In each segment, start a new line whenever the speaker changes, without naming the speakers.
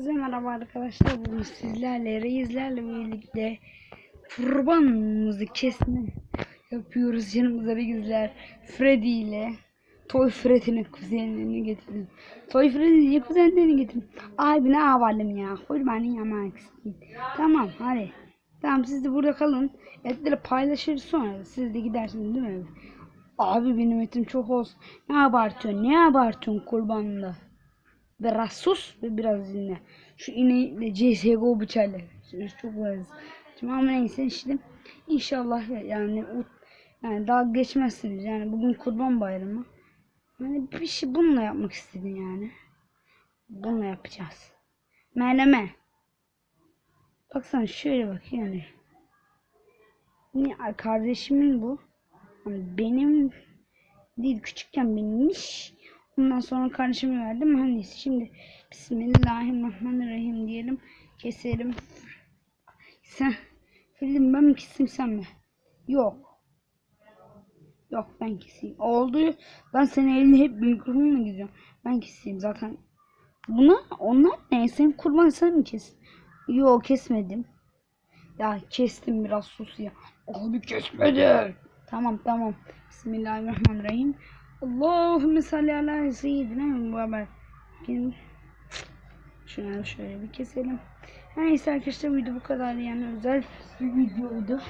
Hepinize merhaba arkadaşlar. Bugün sizlerle, reislerle birlikte kurbanımızı kesme yapıyoruz. Yanımızda reisler Freddy ile Toy Freddy'nin kuzenlerini getirdim. Toy Freddy'nin kuzenlerini getirdim. Abi ne yapalım ya? Kurbanı yamak istedim. Tamam hadi. Tamam siz de burada kalın. Etleri paylaşırız sonra. Siz de gidersiniz değil mi? Abi benim etim çok olsun. Ne abartıyorsun? Ne abartıyorsun kurbanında? Biraz sus ve biraz dinle. Şu ineği de CSGO bıçağıyla. Çok varız. Şimdi ama neyse işte inşallah ya- yani yani dalga geçmezsiniz. Yani bugün kurban bayramı. Yani bir şey bununla yapmak istedim yani. Bununla yapacağız. Menemen. Baksana şöyle bak yani. Ne kardeşimin bu. Yani benim değil küçükken benimmiş. Ondan sonra kardeşime verdim mühendis. Şimdi Bismillahirrahmanirrahim diyelim. Keselim. Sen Fildim ben mi keseyim sen mi? Yok. Yok ben keseyim. Oldu. Ben senin elini hep mikrofonla gidiyorum. Ben keseyim zaten. Buna onlar ne? Sen kurban sen mi kes? Yok kesmedim. Ya kestim biraz sus ya. Abi kesmedi. Tamam tamam. Bismillahirrahmanirrahim. Allahümme salli ala Muhammed. Şimdi şunu şöyle bir keselim. Her neyse arkadaşlar video bu kadar yani özel bir videoydu.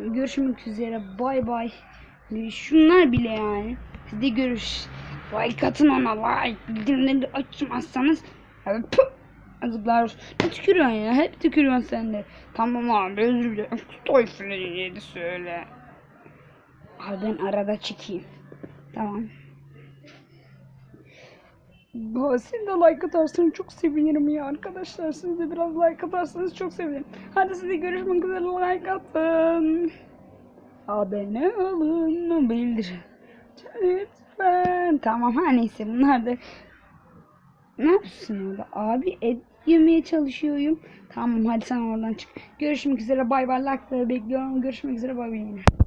Görüşmek üzere. Bay bay. Şunlar bile yani. Siz de görüş. Like atın ona like. Bildirimleri açmazsanız. Azıklar. Ne tükürüyorsun ya? Hep tükürüyorsun sen de. Tamam abi özür dilerim. Toy söyle. Abi ben arada çıkayım. Tamam. Siz de like atarsanız çok sevinirim ya arkadaşlar. Siz de biraz like atarsanız çok sevinirim. Hadi size görüşmek üzere like atın. Abone olun. Bildir. Lütfen. Tamam ha neyse bunlar da ne yapıyorsun orada? Abi et yemeye çalışıyorum. Tamam hadi sen oradan çık. Görüşmek üzere bay bay. Like'ları bekliyorum. Görüşmek üzere bay bay.